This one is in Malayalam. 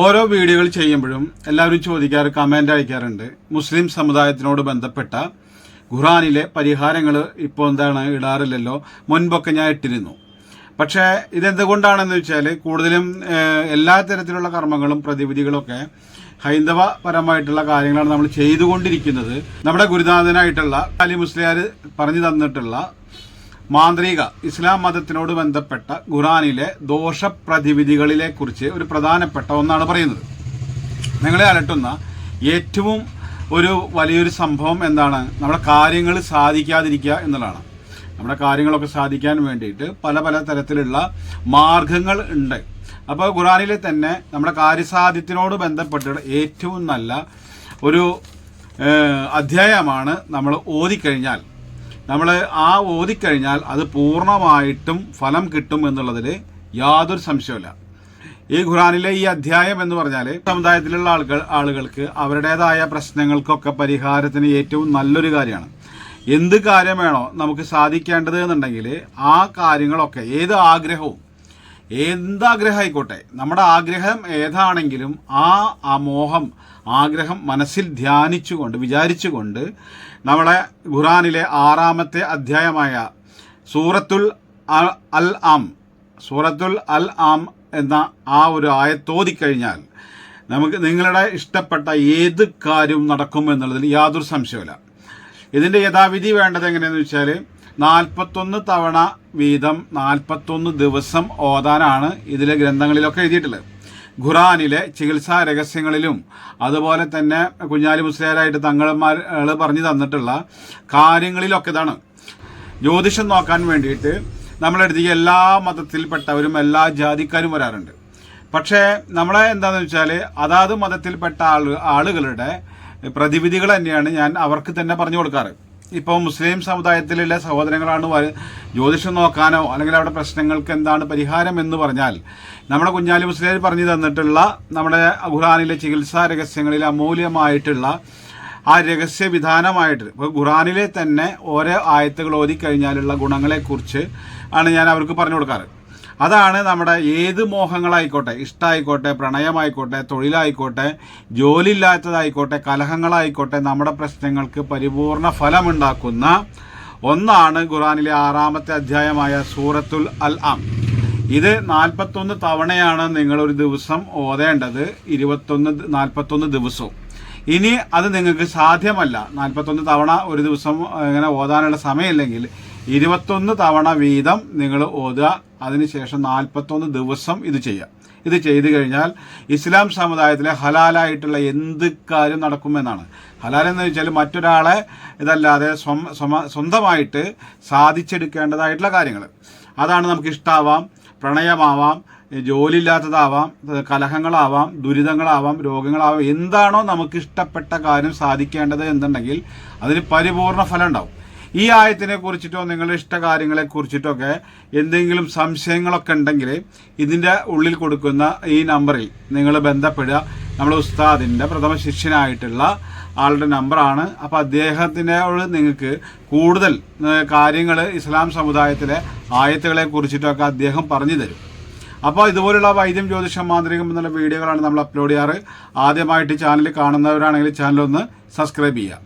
ഓരോ വീഡിയോകൾ ചെയ്യുമ്പോഴും എല്ലാവരും ചോദിക്കാറ് കമന്റ് അയക്കാറുണ്ട്. മുസ്ലിം സമുദായത്തിനോട് ബന്ധപ്പെട്ട ഖുറാനിലെ പരിഹാരങ്ങൾ ഇപ്പോൾ എന്താണ് ഇടാറില്ലല്ലോ. മുൻപൊക്കെ ഞാൻ ഇട്ടിരുന്നു. പക്ഷേ ഇതെന്തുകൊണ്ടാണെന്ന് വെച്ചാൽ കൂടുതലും എല്ലാ തരത്തിലുള്ള കർമ്മങ്ങളും പ്രതിവിധികളൊക്കെ ഹൈന്ദവപരമായിട്ടുള്ള കാര്യങ്ങളാണ് നമ്മൾ ചെയ്തുകൊണ്ടിരിക്കുന്നത്. നമ്മുടെ ഗുരുനാഥനായിട്ടുള്ള അലി മുസ്ലിയാർ പറഞ്ഞു തന്നിട്ടുള്ള മാന്ത്രിക ഇസ്ലാം മതത്തിനോട് ബന്ധപ്പെട്ട ഖുറാനിലെ ദോഷപ്രതിവിധികളിലെ കുറിച്ച് ഒരു പ്രധാനപ്പെട്ട ഒന്നാണ് പറയുന്നത്. നിങ്ങളെ അലട്ടുന്ന ഏറ്റവും ഒരു വലിയൊരു സംഭവം എന്താണ്? നമ്മുടെ കാര്യങ്ങൾ സാധിക്കാതിരിക്കുക എന്നുള്ളതാണ്. നമ്മുടെ കാര്യങ്ങളൊക്കെ സാധിക്കാൻ വേണ്ടിയിട്ട് പല പല തരത്തിലുള്ള മാർഗങ്ങൾ ഉണ്ട്. അപ്പോൾ ഖുറാനിലെ തന്നെ നമ്മുടെ കാര്യസാധ്യത്തിനോട് ബന്ധപ്പെട്ട് ഏറ്റവും നല്ല ഒരു അധ്യായമാണ് നമ്മൾ ഓതിക്കഴിഞ്ഞാൽ. നമ്മൾ ആ ഓതിക്കഴിഞ്ഞാൽ അത് പൂർണമായിട്ടും ഫലം കിട്ടും എന്നുള്ളതിൽ യാതൊരു സംശയമില്ല ഈ ഖുറാനിലെ ഈ അധ്യായം എന്ന് പറഞ്ഞാൽ സമുദായത്തിലുള്ള ആളുകൾ ആളുകൾക്ക് അവരുടേതായ പ്രശ്നങ്ങൾക്കൊക്കെ പരിഹാരത്തിന് ഏറ്റവും നല്ലൊരു കാര്യമാണ്. എന്ത് കാര്യം വേണോ നമുക്ക് സാധിക്കേണ്ടത് എന്നുണ്ടെങ്കിൽ ആ കാര്യങ്ങളൊക്കെ ഏത് ആഗ്രഹവും എന്താഗ്രഹം ആയിക്കോട്ടെ നമ്മുടെ ആഗ്രഹം ഏതാണെങ്കിലും ആ അമോഹം മോഹം ആഗ്രഹം മനസ്സിൽ ധ്യാനിച്ചുകൊണ്ട് വിചാരിച്ചുകൊണ്ട് നമ്മളെ ഖുറാനിലെ ആറാമത്തെ അധ്യായമായ സൂറത്തുൽ അൽ ആം സൂറത്തുൽ അൽ ആം എന്ന ആ ഒരു ആയത്തോതിക്കഴിഞ്ഞാൽ നമുക്ക് നിങ്ങളുടെ ഇഷ്ടപ്പെട്ട ഏത് കാര്യവും നടക്കും എന്നുള്ളതിൽ യാതൊരു സംശയമില്ല ഇതിന്റെ യഥാവിധി വേണ്ടത് എങ്ങനെയെന്ന് വെച്ചാൽ നാൽപ്പത്തൊന്ന് തവണ വീതം നാൽപ്പത്തൊന്ന് ദിവസം ഓതാനാണ് ഇതിലെ ഗ്രന്ഥങ്ങളിലൊക്കെ എഴുതിയിട്ടുള്ളത്. ഖുറാനിലെ ചികിത്സാ രഹസ്യങ്ങളിലും അതുപോലെ തന്നെ കുഞ്ഞാലി മുസ്ലിയാരായിട്ട് തങ്ങൾമാർ പറഞ്ഞു തന്നിട്ടുള്ള കാര്യങ്ങളിലൊക്കെ ഇതാണ് ജ്യോതിഷം നോക്കാൻ വേണ്ടിയിട്ട് നമ്മളെടുത്തേക്ക് എല്ലാ മതത്തിൽപ്പെട്ടവരും എല്ലാ ജാതിക്കാരും വരാറുണ്ട്. പക്ഷേ നമ്മളെ എന്താണെന്ന് വെച്ചാൽ അതാത് മതത്തിൽപ്പെട്ട ആൾ ആളുകളുടെ പ്രതിവിധികൾ തന്നെയാണ് ഞാൻ അവർക്ക് തന്നെ പറഞ്ഞു കൊടുക്കാറ്. ഇപ്പോൾ മുസ്ലിം സമുദായത്തിലുള്ള സഹോദരങ്ങളാണ് ജ്യോതിഷം നോക്കാനോ അല്ലെങ്കിൽ അവിടെ പ്രശ്നങ്ങൾക്ക് എന്താണ് പരിഹാരം എന്ന് പറഞ്ഞാൽ നമ്മുടെ കുഞ്ഞാലി മുസ്ലിം പറഞ്ഞു തന്നിട്ടുള്ള നമ്മുടെ ഖുറാനിലെ ചികിത്സാ രഹസ്യങ്ങളിൽ അമൂല്യമായിട്ടുള്ള ആ രഹസ്യ വിധാനമായിട്ട് ഇപ്പോൾ ഖുറാനിലെ തന്നെ ഓരോ ആയത്തുകൾ ഓതിക്കഴിഞ്ഞാലുള്ള ഗുണങ്ങളെക്കുറിച്ച് ആണ് ഞാൻ അവർക്ക് പറഞ്ഞു കൊടുക്കാറ്. അതാണ് നമ്മുടെ ഏത് മോഹങ്ങളായിക്കോട്ടെ ഇഷ്ടമായിക്കോട്ടെ പ്രണയമായിക്കോട്ടെ തൊഴിലായിക്കോട്ടെ ജോലിയില്ലാത്തതായിക്കോട്ടെ കലഹങ്ങളായിക്കോട്ടെ നമ്മുടെ പ്രശ്നങ്ങൾക്ക് പരിപൂർണ ഫലമുണ്ടാക്കുന്ന ഒന്നാണ് ഖുറാനിലെ ആറാമത്തെ അധ്യായമായ സൂറത്തുൽ അൽ അം ഇത് നാൽപ്പത്തൊന്ന് തവണയാണ് നിങ്ങളൊരു ദിവസം ഓതേണ്ടത് ഇരുപത്തൊന്ന് നാൽപ്പത്തൊന്ന് ദിവസവും. ഇനി അത് നിങ്ങൾക്ക് സാധ്യമല്ല. നാൽപ്പത്തൊന്ന് തവണ ഒരു ദിവസം ഇങ്ങനെ ഓതാനുള്ള സമയമില്ലെങ്കിൽ ഇരുപത്തൊന്ന് തവണ വീതം നിങ്ങൾ ഓതുക. അതിനുശേഷം നാൽപ്പത്തൊന്ന് ദിവസം ഇത് ചെയ്യുക. ഇത് ചെയ്തു കഴിഞ്ഞാൽ ഇസ്ലാം സമുദായത്തിലെ ഹലാലായിട്ടുള്ള എന്ത് കാര്യം നടക്കുമെന്നാണ്. ഹലാൽ എന്ന് വെച്ചാൽ മറ്റൊരാളെ ഇതല്ലാതെ സ്വന്തമായിട്ട് സാധിച്ചെടുക്കേണ്ടതായിട്ടുള്ള കാര്യങ്ങൾ. അതാണ് നമുക്ക് ഇഷ്ടമാവാം പ്രണയമാവാം ജോലിയില്ലാത്തതാവാം കലഹങ്ങളാവാം ദുരിതങ്ങളാവാം രോഗങ്ങളാവാം. എന്താണോ നമുക്ക് ഇഷ്ടപ്പെട്ട കാര്യം സാധിക്കേണ്ടത് എന്നുണ്ടെങ്കിൽ അതിന് പരിപൂർണ ഫലം ഉണ്ടാവും. ഈ ആയത്തിനെ കുറിച്ചിട്ടോ നിങ്ങളുടെ ഇഷ്ട കാര്യങ്ങളെ കുറിച്ചിട്ടോ ഒക്കെ എന്തെങ്കിലും സംശയങ്ങളൊക്കെ ഉണ്ടെങ്കിൽ ഇതിന്റെ ഉള്ളിൽ കൊടുക്കുന്ന ഈ നമ്പറിൽ നിങ്ങൾ ബന്ധപ്പെടുക. നമ്മുടെ ഉസ്താദിന്റെ പ്രഥമ ശിഷ്യനായിട്ടുള്ള ആളുടെ നമ്പറാണ്. അപ്പോൾ അദ്ദേഹത്തിനോട് നിങ്ങൾക്ക് കൂടുതൽ കാര്യങ്ങൾ ഇസ്ലാം സമുദായത്തിലെ ആയത്തുകളെ കുറിച്ചിട്ടൊക്കെ അദ്ദേഹം പറഞ്ഞു തരും. അപ്പോൾ ഇതുപോലുള്ള വൈദ്യം ജ്യോതിഷം മാന്ത്രികം എന്നുള്ള വീഡിയോകളാണ് നമ്മൾ അപ്ലോഡ് ചെയ്യാറ്. ആദ്യമായിട്ട് ചാനൽ കാണുന്നവരാണെങ്കിൽ ചാനലൊന്ന് സബ്സ്ക്രൈബ് ചെയ്യുക.